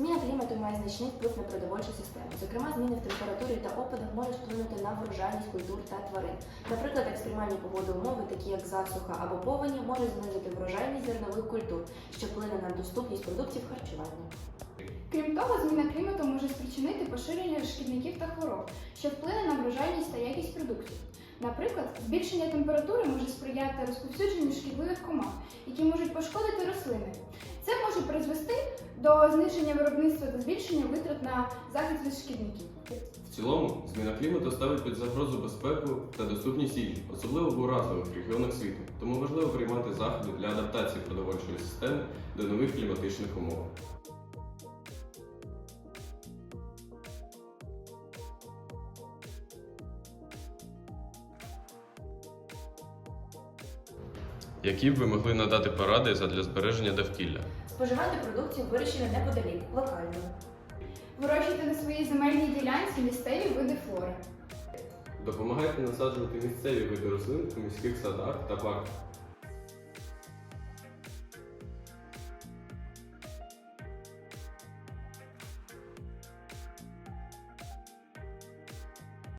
Зміна клімату має значний вплив на продовольчу систему. Зокрема, зміни в температурі та опадах можуть вплинути на врожайність культур та тварин. Наприклад, екстремальні погоди умови, такі як засуха або повені, можуть знизити врожайність зернових культур, що вплине на доступність продуктів харчування. Крім того, зміна клімату може спричинити поширення шкідників та хвороб, що вплине на врожайність та якість продуктів. Наприклад, збільшення температури може сприяти розповсюдженню шкідливих комах, які можуть пошкодити рослини. Може призвести до зниження виробництва та збільшення витрат на захист від шкідників. В цілому, зміна клімату ставить під загрозу безпеку та доступність їжі, особливо в уразливих регіонах світу. Тому важливо приймати заходи для адаптації продовольчої системи до нових кліматичних умов. Які б ви могли надати поради задля збереження довкілля? Споживати продукцію вирощену неподалік, локально. Вирощуйте на своїй земельній ділянці місцеві види флори. Допомагайте насаджувати місцеві види рослин у міських садах та парках.